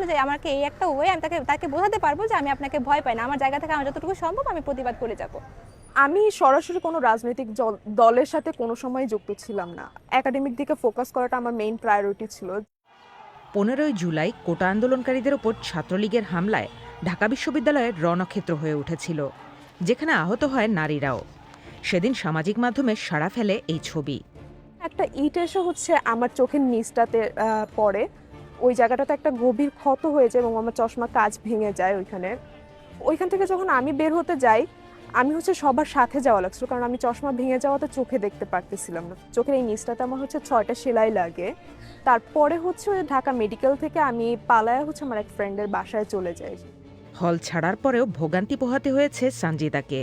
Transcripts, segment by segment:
তাহলে যে আমাকে এই একটা ওয়ে আমি তাকে তাকে বোঝাতে পারব যে আমি আপনাকে ভয় পাই না। আমার জায়গা থেকে আমার যতটুকু সম্ভব আমি প্রতিবাদ করে যাব। আমি সরাসরি কোনো রাজনৈতিক দলের সাথে কোনো সময় যুক্ত ছিলাম না। একাডেমিক দিকে ফোকাস করাটা আমার মেইন প্রায়োরিটি ছিল। পনেরোই জুলাই কোটা আন্দোলনকারীদের ওপর ছাত্রলীগের হামলায় ঢাকা বিশ্ববিদ্যালয়ের রণক্ষেত্র হয়ে উঠেছিল যেখানে আহত হয় নারীরাও। সেদিন সামাজিক মাধ্যমে সাড়া ফেলে এই ছবি। একটা ইট এসে হচ্ছে আমার চোখের নিচটাতে পড়ে। ওই জায়গাটাতে একটা গভীর ক্ষত হয়ে যায় এবং আমার চশমা কাজ ভেঙে যায় ওইখানে। ওইখান থেকে যখন আমি বের হতে যাই আমি হচ্ছে সবার সাথে যাওয়া লাগছিল কারণ আমি চশমা ভেঙে যাওয়াতে চোখে দেখতে পারতেছিলাম না। চোখের এই নিচটাতে আমার হচ্ছে ছয়টা সেলাই লাগে। তারপরে হচ্ছে ওই ঢাকা মেডিকেল থেকে আমি পালায় হচ্ছে আমার এক ফ্রেন্ডের বাসায় চলে যাই। হল ছাড়ার পরেও ভোগান্তি পোহাতে হয়েছে সঞ্জিতাকে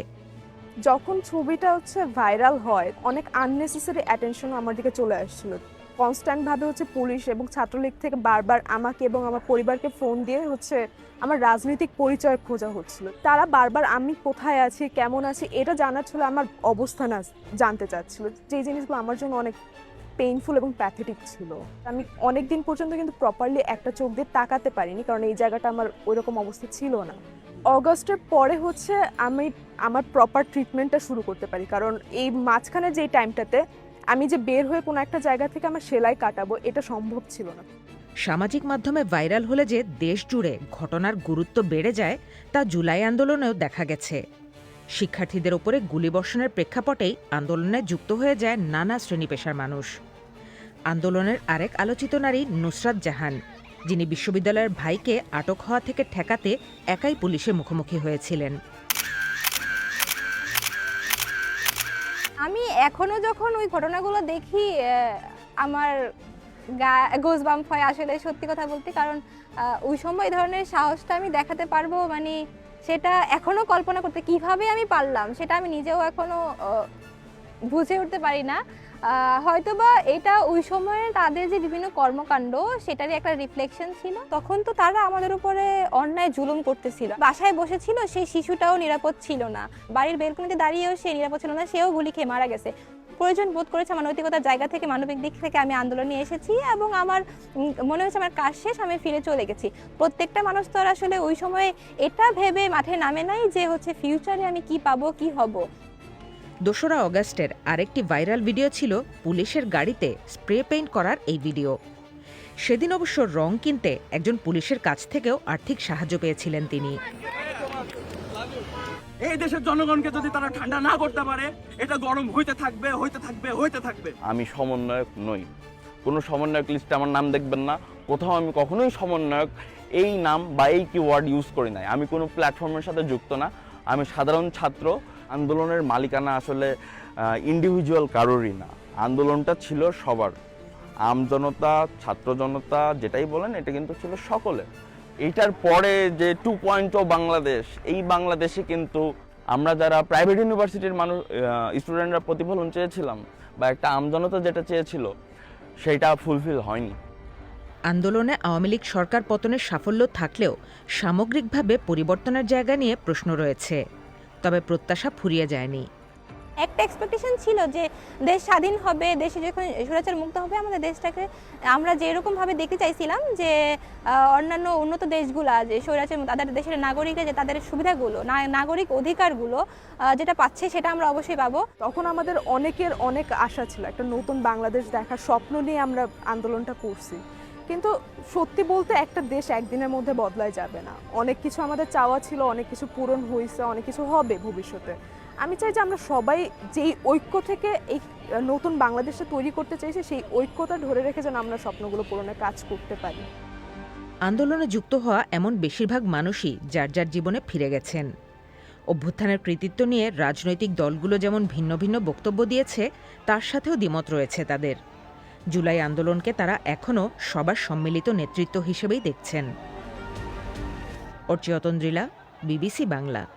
যখন ছবিটা হচ্ছে ভাইরাল হয় অনেক আননেসেসারি অ্যাটেনশন আমার দিকে চলে আসছিল। কনস্ট্যান্ট ভাবে হচ্ছে পুলিশ এবং ছাত্রলীগ থেকে বারবার আমাকে এবং আমার পরিবারকে ফোন দিয়ে হচ্ছে আমার রাজনৈতিক পরিচয় খোঁজা হচ্ছিল। তারা বারবার আমি কোথায় আছি, কেমন আছি, এটা জানার ছিল আমার অবস্থান জানতে চাচ্ছিল। যে জিনিসগুলো আমার জন্য অনেক পেইনফুল এবং প্যাথেটিক ছিল। আমি অনেক দিন পর্যন্ত কিন্তু প্রপারলি একটা চোখ দিয়ে তাকাতে পারিনি, কারণ এই জায়গাটা আমার ওইরকম অবস্থা ছিল না। অগস্টের পরে হচ্ছে আমি আমার প্রপার ট্রিটমেন্টটা শুরু করতে পারি, কারণ এই মাঝখানে যে টাইমটাতে আমি যে বের হয়ে কোনো একটা জায়গা থেকে আমার সেলাই কাটাবো, এটা সম্ভব ছিল না। সামাজিক মাধ্যমে ভাইরাল হলে যে দেশ জুড়ে ঘটনার গুরুত্ব বেড়ে যায়, তা জুলাই আন্দোলনেও দেখা গেছে। শিক্ষার্থীদের ওপরে গুলিবর্ষণের প্রেক্ষাপটেই আন্দোলনে যুক্ত হয়ে যায় নানা শ্রেণি পেশার মানুষ। আন্দোলনের আরেক আলোচিত নারী নুসরাত জাহান, যিনি বিশ্ববিদ্যালয়ের ভাইকে আটক হওয়া থেকে ঠেকাতে একাই পুলিশের মুখোমুখি হয়েছিলেন। আমি এখনও যখন ওই ঘটনাগুলো দেখি আমার গা গোজ বাম্প হয় আসলে সত্যি কথা বলতে, কারণ ওই সময় ধরনের সাহসটা আমি দেখাতে পারব মানে সেটা এখনও কল্পনা করতে, কীভাবে আমি পারলাম, সেটা আমি নিজেও এখনও বুঝে উঠতে পারি না। হয়তোবা এটা ওই সময়ে তাদের যে বিভিন্ন কর্মকাণ্ড, সেটারই একটা রিফ্লেকশন ছিল। তখন তো তারা আমাদের উপরে অন্যায় জুলুম করতেছিল। বাসায় বসেছিল, সেই শিশুটাও নিরাপদ ছিল না। বাড়ির বেলকনিতে দাঁড়িয়েও সে নিরাপদ ছিল না, সেও গুলি খেয়ে মারা গেছে। প্রয়োজন বোধ করেছে আমার নৈতিকতার জায়গা থেকে, মানবিক দিক থেকে আমি আন্দোলনে এসেছি এবং আমার মনে হয়েছে আমার কাজ শেষ, আমি ফিরে চলে গেছি। প্রত্যেকটা মানুষ তো আর আসলে ওই সময়ে এটা ভেবে মাঠে নামে নাই যে হচ্ছে ফিউচারে আমি কি পাবো, কি হব। দোসরা অগাস্টের আরেকটি ভাইরাল ভিডিও ছিল পুলিশের গাড়িতে স্প্রে পেইন্ট করার এই ভিডিও। সেদিন অবশ্য রং কিনতে একজন পুলিশের কাছ থেকেও আর্থিক সাহায্য পেয়েছিলেন তিনি। এই দেশের জনগণকে যদি তারা ঠান্ডা না করতে পারে এটা গরম হইতে থাকবে হইতে থাকবে হইতে থাকবে। আমি সমন্বয়ক নই। কোনো সমন্বয়ক লিস্টে আমার নাম দেখবেন না। কোথাও আমি কখনোই সমন্বয়ক এই নাম বা এই কিওয়ার্ড ইউজ করি নাই। আমি কোনো প্ল্যাটফর্মের সাথে যুক্ত না। আমি সাধারণ ছাত্র। আন্দোলনের মালিকানা আসলে ইন্ডিভিজুয়াল কারোরই না। আন্দোলনটা ছিল সবার। আমজনতা ছাত্র জনতা, যেটাই বলেন, এটা কিন্তু ছিল সকলের। এইটার পরে যে টু পয়েন্ট বাংলাদেশ, এই বাংলাদেশে কিন্তু আমরা যারা প্রাইভেট ইউনিভার্সিটির মানুষ স্টুডেন্টরা প্রতিফলন চেয়েছিলাম বা একটা আমজনতা যেটা চেয়েছিল, সেটা ফুলফিল হয়নি। আন্দোলনে আওয়ামী লীগ সরকার পতনের সাফল্য থাকলেও সামগ্রিকভাবে পরিবর্তনের জায়গা নিয়ে প্রশ্ন রয়েছে। তবে প্রত্যাশা ফুরিয়ে যায়নি। একটা এক্সপেকটেশন ছিল যে দেশ স্বাধীন হবে দেশে যখন স্বৈরাচার মুক্ত হবে আমাদের দেশটাকে আমরা যেরকম ভাবে দেখতে চাইছিলাম যে অন্যান্য উন্নত দেশগুলা যে স্বৈরাচার মুক্ত, তাদের দেশের নাগরিকরা যে তাদের সুবিধাগুলো না- নাগরিক অধিকারগুলো যেটা পাচ্ছে সেটা আমরা অবশ্যই পাবো। তখন আমাদের অনেকের অনেক আশা ছিল একটা নতুন বাংলাদেশ দেখার স্বপ্ন নিয়ে আমরা আন্দোলনটা করছি। কিন্তু সত্যি বলতে একটা দেশ একদিনের মধ্যে বদলায় যাবে না। অনেক কিছু আমাদের চাওয়া ছিল, অনেক কিছু পূরণ হয়েছে অনেক কিছু হবে ভবিষ্যতে। আমি চাই যে আমরা সবাই যেই ঐক্য থেকে এই নতুন বাংলাদেশটা তৈরি করতে চাইছি, সেই ঐক্যতা ধরে রেখে যেন আমরা স্বপ্নগুলো পূরণের কাজ করতে পারি। আন্দোলনে যুক্ত হওয়া এমন বেশিরভাগ মানুষই যার যার জীবনে ফিরে গেছেন। অভ্যুত্থানের কৃতিত্ব নিয়ে রাজনৈতিক দলগুলো যেমন ভিন্ন ভিন্ন বক্তব্য দিয়েছে, তার সাথেও দ্বিমত রয়েছে তাদের। জুলাই আন্দোলনকে তারা এখনও সবার সম্মিলিত নেতৃত্ব হিসেবেই দেখছেন। অর্চিয়তন্দ্রিলা বিবিসি বাংলা।